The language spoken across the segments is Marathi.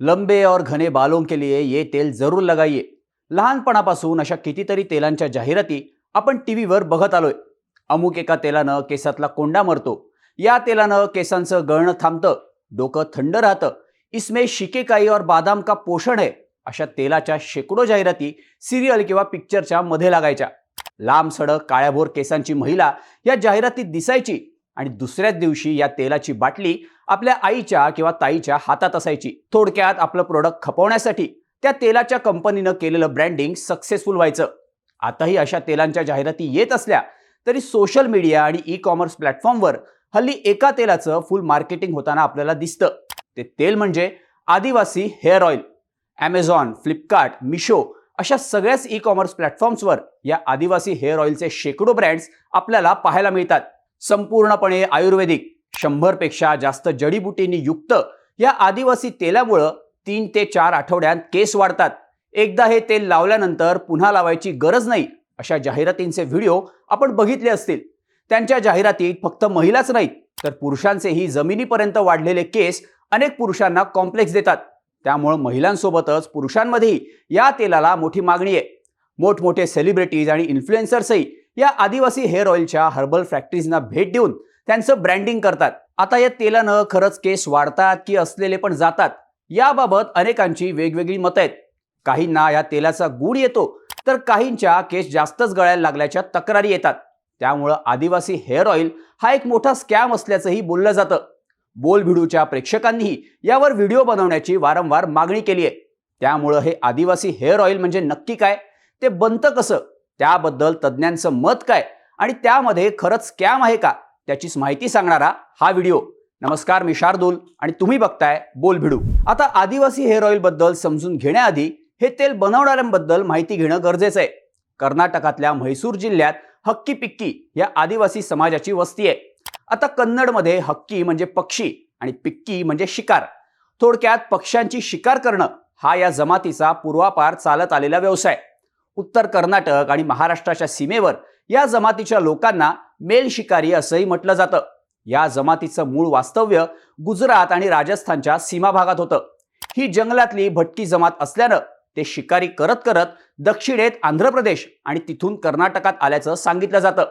लंबे और घने बालों के लिए ये तेल जरूर लगाइए। लहानपणापासून अशा कितीतरी तेलांच्या जाहिराती आपण टी व्हीवर बघत आलोय. अमुक एका तेलानं केसातला कोंडा मरतो. या तेलानं केसांचं गळणं थांबतं. डोकं थंड राहतं. इसमें शिकेकाई और बादाम का पोषण आहे अशा तेलाच्या शेकडो जाहिराती सिरियल किंवा पिक्चरच्या मध्ये लागायच्या. लांब सडक काळ्याभोर केसांची महिला या जाहिरातीत दिसायची. आणि दुसऱ्याच दिवशी या तेलाची बाटली आपल्या आईच्या किंवा ताईच्या हातात असायची. थोडक्यात आपलं प्रोडक्ट खपवण्यासाठी त्या तेलाच्या कंपनीनं केलेलं ब्रँडिंग सक्सेसफुल व्हायचं. आताही अशा तेलांच्या जाहिराती येत असल्या तरी सोशल मीडिया आणि ई कॉमर्स प्लॅटफॉर्मवर हल्ली एका तेलाचं फुल मार्केटिंग होताना आपल्याला दिसतं. ते तेल म्हणजे आदिवासी hair oil Amazon Flipkart Meesho अशा सगळ्याच ई कॉमर्स प्लॅटफॉर्म्सवर या आदिवासी हेअर ऑइलचे शेकडो ब्रँड्स आपल्याला पाहायला मिळतात. संपूर्णपणे आयुर्वेदिक शंभरपेक्षा जास्त जडीबुटींनी युक्त या आदिवासी तेलामुळं तीन ते चार आठवड्यात केस वाढतात. एकदा हे तेल लावल्यानंतर पुन्हा लावायची गरज नाही अशा जाहिरातींचे व्हिडिओ आपण बघितले असतील. त्यांच्या जाहिरातीत फक्त महिलाच नाहीत तर पुरुषांचेही जमिनीपर्यंत वाढलेले केस अनेक पुरुषांना कॉम्प्लेक्स देतात. त्यामुळं महिलांसोबतच पुरुषांमध्येही या तेलाला मोठी मागणी आहे. मोठमोठे सेलिब्रिटीज आणि इन्फ्लुएन्सर्सही या आदिवासी हेअर ऑइलच्या हर्बल फॅक्टरीजना भेट देऊन त्यांचं ब्रँडिंग करतात. आता या तेलानं खरंच केस वाढतात की असलेले पण जातात. याबाबत अनेकांची वेगवेगळी मतं आहेत. काहींना या तेलाचा गुण येतो तर काहींच्या केस जास्तच गळायला लागल्याच्या तक्रारी येतात. त्यामुळं आदिवासी हेअर ऑइल हा एक मोठा स्कॅम असल्याचंही बोललं जातं. बोलभिडूच्या प्रेक्षकांनीही यावर व्हिडिओ बनवण्याची वारंवार मागणी केली आहे. त्यामुळं हे आदिवासी हेअर ऑइल म्हणजे नक्की काय? ते बनतं कसं? त्याबद्दल तज्ज्ञांचं मत काय? आणि त्यामध्ये खरंच स्कॅम आहे का? त्याचीच माहिती सांगणारा हा व्हिडिओ. नमस्कार मी शार्दूल आणि तुम्ही बघताय बोल भिडू. आता आदिवासी हेअर ऑइलबद्दल समजून घेण्याआधी हे तेल बनवणाऱ्यांबद्दल माहिती घेणं गरजेचं आहे. कर्नाटकातल्या म्हैसूर जिल्ह्यात हक्की पिक्की या आदिवासी समाजाची वस्ती आहे. आता कन्नडमध्ये हक्की म्हणजे पक्षी आणि पिक्की म्हणजे शिकार. थोडक्यात पक्ष्यांची शिकार करणं हा या जमातीचा पूर्वापार चालत आलेला व्यवसाय. उत्तर कर्नाटक आणि महाराष्ट्राच्या सीमेवर या जमातीच्या लोकांना मेल शिकारी असंही म्हटलं जातं. या जमातीचं मूळ वास्तव्य गुजरात आणि राजस्थानच्या सीमा भागात होतं. ही जंगलातली भटकी जमात असल्यानं ते शिकारी करत करत दक्षिणेत आंध्र प्रदेश आणि तिथून कर्नाटकात आल्याचं सांगितलं जातं.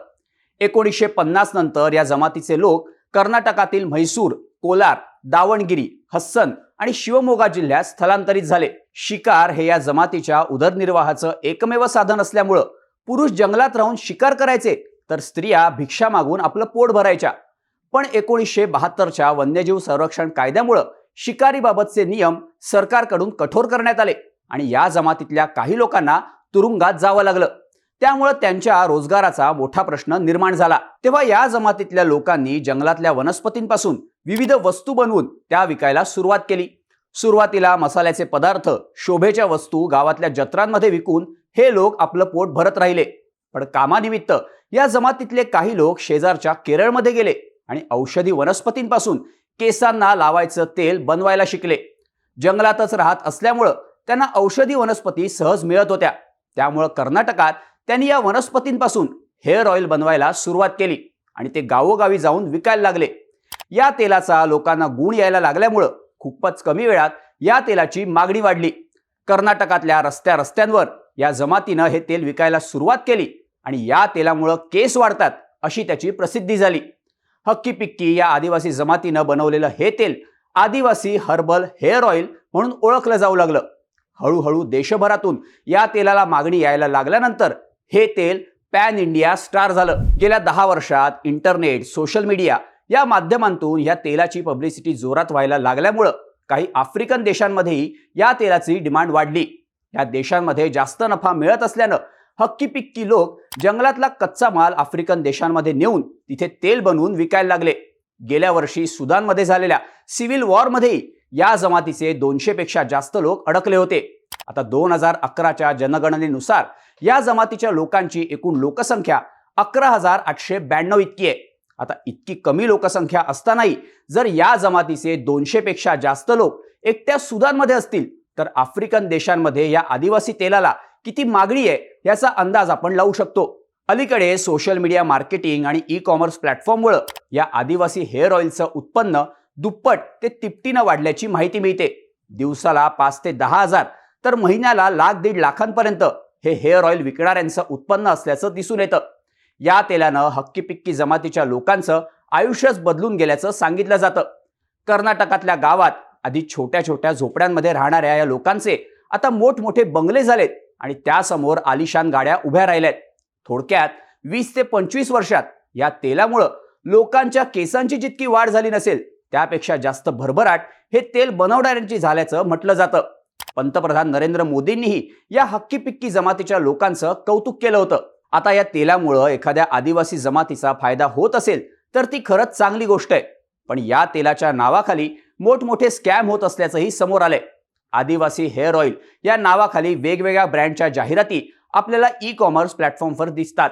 एकोणीसशे पन्नास नंतर या जमातीचे लोक कर्नाटकातील म्हैसूर कोलार दावणगिरी हस्सन आणि शिवमोगा जिल्ह्यात स्थलांतरित झाले. शिकार हे या जमातीच्या उदरनिर्वाहाचं एकमेव साधन असल्यामुळं पुरुष जंगलात राहून शिकार करायचे तर स्त्रिया भिक्षा मागून आपलं पोट भरायच्या. पण एकोणीसशे बहात्तरच्या वन्यजीव संरक्षण कायद्यामुळं शिकारीबाबतचे नियम सरकारकडून कठोर करण्यात आले आणि या जमातीतल्या काही लोकांना तुरुंगात जावं लागलं. त्यामुळं त्यांच्या रोजगाराचा मोठा प्रश्न निर्माण झाला. तेव्हा या जमातीतल्या लोकांनी जंगलातल्या वनस्पतींपासून विविध वस्तू बनवून त्या विकायला सुरुवात केली. सुरुवातीला मसाल्याचे पदार्थ शोभेच्या वस्तू गावातल्या जत्रांमध्ये विकून हे लोक आपलं पोट भरत राहिले. पण कामानिमित्त या जमातीतले काही लोक शेजारच्या केरळमध्ये गेले आणि औषधी वनस्पतींपासून केसांना लावायचं तेल बनवायला शिकले. जंगलातच राहत असल्यामुळं त्यांना औषधी वनस्पती सहज मिळत होत्या. त्यामुळं कर्नाटकात त्यांनी या वनस्पतींपासून हेअर ऑइल बनवायला सुरुवात केली आणि ते गावोगावी जाऊन विकायला लागले. या तेलाचा लोकांना गुण यायला लागल्यामुळं खूपच कमी वेळात या तेलाची मागणी वाढली. कर्नाटकातल्या रस्त्या रस्त्यांवर या जमातीनं हे तेल विकायला सुरुवात केली आणि या तेलामुळं केस वाढतात अशी त्याची प्रसिद्धी झाली. हक्की पिक्की या आदिवासी जमातीनं बनवलेलं हे तेल आदिवासी हर्बल हेअर ऑइल म्हणून ओळखलं जाऊ लागलं. हळूहळू देशभरातून या तेलाला मागणी यायला लागल्यानंतर हे तेल पॅन इंडिया स्टार झालं. गेल्या दहा वर्षात इंटरनेट सोशल मीडिया या माध्यमांतून या तेलाची पब्लिसिटी जोरात व्हायला लागल्यामुळं काही आफ्रिकन देशांमध्येही या तेलाची डिमांड वाढली. या देशांमध्ये जास्त नफा मिळत असल्यानं हक्की पिक्की लोक जंगलातला कच्चा माल आफ्रिकन देशांमध्ये नेऊन तिथे तेल बनवून विकायला लागले. गेल्या वर्षी सुदानमध्ये झालेल्या सिव्हिल वॉरमध्येही या जमातीचे दोनशे पेक्षा जास्त लोक अडकले होते. आता दोन हजार अकराच्या जनगणनेनुसार या जमातीच्या लोकांची एकूण लोकसंख्या अकरा हजार आठशे ब्याण्णव इतकी आहे. आता इतकी कमी लोकसंख्या असतानाही जर या जमातीचे दोनशेपेक्षा जास्त लोक एकट्या सुदानमध्ये असतील तर आफ्रिकन देशांमध्ये या आदिवासी तेलाला किती मागणी आहे याचा अंदाज आपण लावू शकतो. अलीकडे सोशल मीडिया मार्केटिंग आणि ई कॉमर्स प्लॅटफॉर्ममुळं या आदिवासी हेअर ऑइलचं उत्पन्न दुप्पट ते तिपटीनं वाढल्याची माहिती मिळते. दिवसाला पाच ते दहा हजार तर महिन्याला लाख दीड लाखांपर्यंत हे हेअर ऑइल विकणाऱ्यांचं उत्पन्न असल्याचं दिसून येतं. या तेलानं हक्की पिक्की जमातीच्या लोकांचं आयुष्यच बदलून गेल्याचं सांगितलं जातं. कर्नाटकातल्या गावात आधी छोट्या छोट्या झोपड्यांमध्ये राहणाऱ्या या लोकांचे आता मोठमोठे बंगले झालेत आणि त्यासमोर आलिशान गाड्या उभ्या राहिल्यात. थोडक्यात वीस ते पंचवीस वर्षात या तेलामुळं लोकांच्या केसांची जितकी वाढ झाली नसेल त्यापेक्षा जास्त भरभराट हे तेल बनवणाऱ्यांची झाल्याचं म्हटलं जातं. पंतप्रधान नरेंद्र मोदींनीही या हक्की पिक्की जमातीच्या लोकांचं कौतुक केलं होतं. आता या तेलामुळं एखाद्या आदिवासी जमातीचा फायदा होत असेल तर ती खरंच चांगली गोष्ट आहे. पण या तेलाच्या नावाखाली मोठमोठे स्कॅम होत असल्याचंही समोर आलंय. आदिवासी हेअर ऑइल या नावाखाली वेगवेगळ्या ब्रँडच्या जाहिराती आपल्याला ई कॉमर्स प्लॅटफॉर्मवर दिसतात.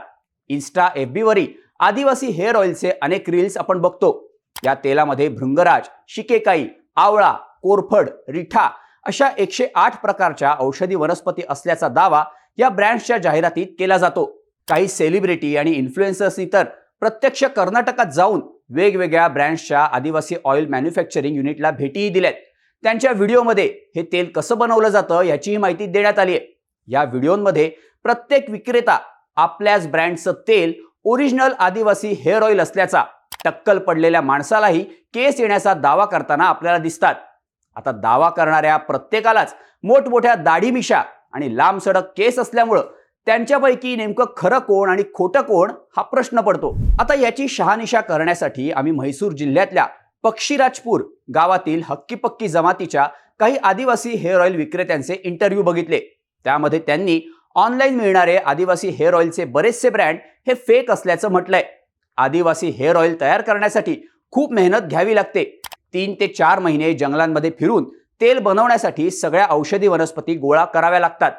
इन्स्टा एफ बीवरही आदिवासी हेअर ऑइलचे अनेक रील्स आपण बघतो. या तेलामध्ये भृंगराज शिकेकाई आवळा कोरफड रिठा अशा एकशे आठ प्रकारच्या औषधी वनस्पती असल्याचा दावा या ब्रँड्सच्या जाहिरातीत केला जातो. काही सेलिब्रिटी आणि इन्फ्लुएन्सर्सनी तर प्रत्यक्ष कर्नाटकात जाऊन वेगवेगळ्या ब्रँड्सच्या आदिवासी ऑइल मॅन्युफॅक्चरिंग युनिटला भेटीही दिल्यात. त्यांच्या व्हिडिओमध्ये हे तेल कसं बनवलं जातं याचीही माहिती देण्यात आली आहे या व्हिडिओमध्ये प्रत्येक विक्रेता आपल्याच ब्रँडचं तेल ओरिजिनल आदिवासी हेअर ऑइल असल्याचा टक्कल पडलेल्या माणसालाही केस येण्याचा दावा करताना आपल्याला दिसतात. आता दावा करणाऱ्या प्रत्येकालाच मोठमोठ्या दाढीमिशा आणि लांब सडक केस असल्यामुळं त्यांच्यापैकी नेमकं खरं कोण आणि खोटं कोण हा प्रश्न पडतो. आता याची शहानिशा करण्यासाठी आम्ही म्हैसूर जिल्ह्यातल्या पक्षीराजपूर गावातील हक्की पक्की जमातीच्या काही आदिवासी हेअर ऑइल विक्रेत्यांचे इंटरव्ह्यू बघितले. त्यामध्ये त्यांनी ऑनलाईन मिळणारे आदिवासी हेअर ऑइलचे बरेचसे ब्रँड हे फेक असल्याचं म्हटलंय. आदिवासी हेअर ऑइल तयार करण्यासाठी खूप मेहनत घ्यावी लागते. तीन ते चार महिने जंगलांमध्ये फिरून तेल बनवण्यासाठी सगळ्या औषधी वनस्पती गोळा कराव्या लागतात.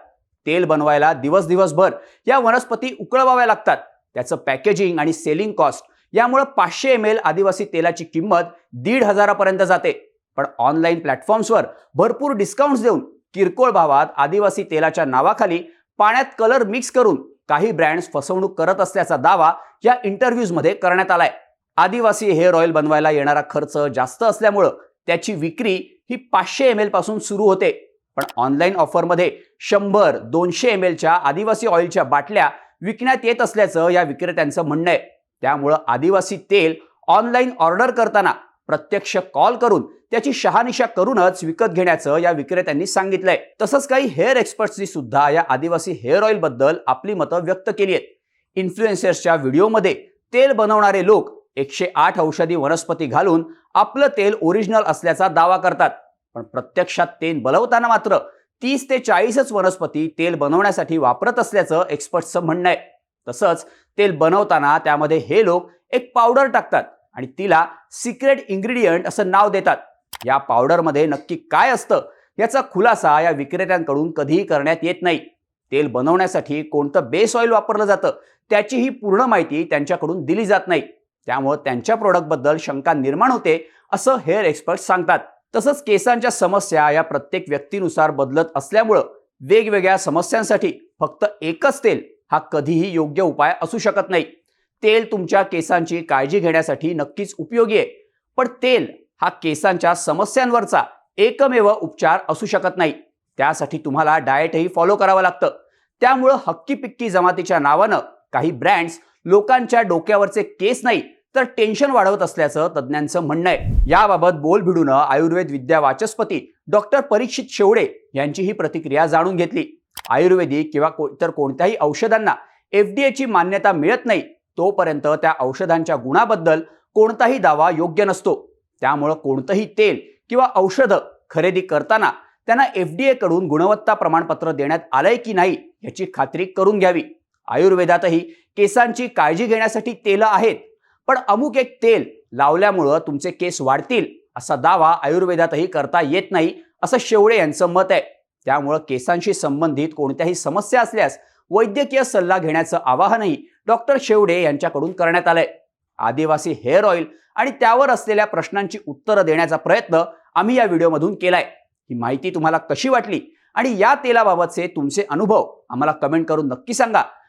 तेल बनवायला दिवस दिवसभर. या वनस्पती उकळवाव्या लागतात. त्याचं पॅकेजिंग आणि सेलिंग कॉस्ट यामुळं पाचशे एम एल आदिवासी तेलाची किंमत दीड हजारापर्यंत जाते. पण ऑनलाईन प्लॅटफॉर्म्सवर भरपूर डिस्काउंट्स देऊन किरकोळ भावात आदिवासी तेलाच्या नावाखाली पाण्यात कलर मिक्स करून काही ब्रँड्स फसवणूक करत असल्याचा दावा या इंटरव्ह्यूजमध्ये करण्यात आलाय. आदिवासी हेअर ऑइल बनवायला येणारा खर्च जास्त असल्यामुळं त्याची विक्री ही पाचशे एम एलपासून सुरू होते. पण ऑनलाईन ऑफरमध्ये शंभर दोनशे एम एलच्या आदिवासी ऑइलच्या बाटल्या विकण्यात येत असल्याचं या विक्रेत्यांचं म्हणणं आहे. त्यामुळं आदिवासी तेल ऑनलाईन ऑर्डर करताना प्रत्यक्ष कॉल करून त्याची शहानिशा करूनच विकत घेण्याचं या विक्रेत्यांनी सांगितलंय. तसंच काही हेअर एक्सपर्ट्सनी सुद्धा या आदिवासी हेअर ऑइलबद्दल आपली मतं व्यक्त केली आहेत. इन्फ्लुएन्सर्सच्या व्हिडिओमध्ये तेल बनवणारे लोक एकशे आठ औषधी वनस्पती घालून आपलं तेल ओरिजिनल असल्याचा दावा करतात. पण प्रत्यक्षात तेल बनवताना मात्र तीस ते चाळीसच वनस्पती तेल बनवण्यासाठी वापरत असल्याचं एक्सपर्टचं म्हणणं आहे. तसंच तेल बनवताना त्यामध्ये हे लोक एक पावडर टाकतात आणि तिला सिक्रेट इंग्रेडियंट असं नाव देतात. या पावडरमध्ये नक्की काय असतं याचा खुलासा या विक्रेत्यांकडून कधीही करण्यात येत नाही. तेल बनवण्यासाठी कोणतं बेस ऑइल वापरलं जातं त्याचीही पूर्ण माहिती त्यांच्याकडून दिली जात नाही. त्यामुळं त्यांच्या प्रोडक्टबद्दल शंका निर्माण होते असं हेअर एक्सपर्ट सांगतात. तसंच केसांच्या समस्या या प्रत्येक व्यक्तीनुसार बदलत असल्यामुळं वेगवेगळ्या समस्यांसाठी फक्त एकच तेल हा कधीही योग्य उपाय असू शकत नाही. तेल तुमच्या केसांची काळजी घेण्यासाठी नक्कीच उपयोगी आहे. पण तेल हा केसांच्या समस्यांवरचा एकमेव उपचार असू शकत नाही. त्यासाठी तुम्हाला डाएटही फॉलो करावं लागतं. त्यामुळं हक्की पिक्की जमातीच्या नावानं काही ब्रँड्स लोकांच्या डोक्यावरचे केस नाही तर टेन्शन वाढवत असल्याचं तज्ज्ञांचं म्हणणं आहे. याबाबत बोल भिडून आयुर्वेद विद्या वाचस्पती डॉक्टर परीक्षित शेवडे यांची ही प्रतिक्रिया जाणून घेतली. आयुर्वेदिक किंवा को- इतर कोणत्याही औषधांना एफ मान्यता मिळत नाही तोपर्यंत त्या औषधांच्या गुणाबद्दल कोणताही दावा योग्य नसतो. त्यामुळं कोणतंही तेल किंवा औषधं खरेदी करताना त्यांना एफ डी कडून गुणवत्ता प्रमाणपत्र देण्यात आलंय की नाही याची खात्री करून घ्यावी. आयुर्वेदातही केसांची काळजी घेण्यासाठी तेलं आहेत पण अमुक एक तेल लावल्यामुळं तुमचे केस वाढतील असा दावा आयुर्वेदातही करता येत नाही असं शेवळे यांचं मत आहे. त्यामुळं केसांशी संबंधित कोणत्याही समस्या असल्यास वैद्यकीय सल्ला घेण्याचं आवाहनही डॉक्टर शेवडे यांच्याकडून करण्यात आलंय. आदिवासी हेअर ऑइल आणि त्यावर असलेल्या प्रश्नांची उत्तरं देण्याचा प्रयत्न आम्ही या व्हिडिओमधून केलाय. ही माहिती तुम्हाला कशी वाटली आणि या तेलाबाबतचे तुमचे अनुभव आम्हाला कमेंट करून नक्की सांगा.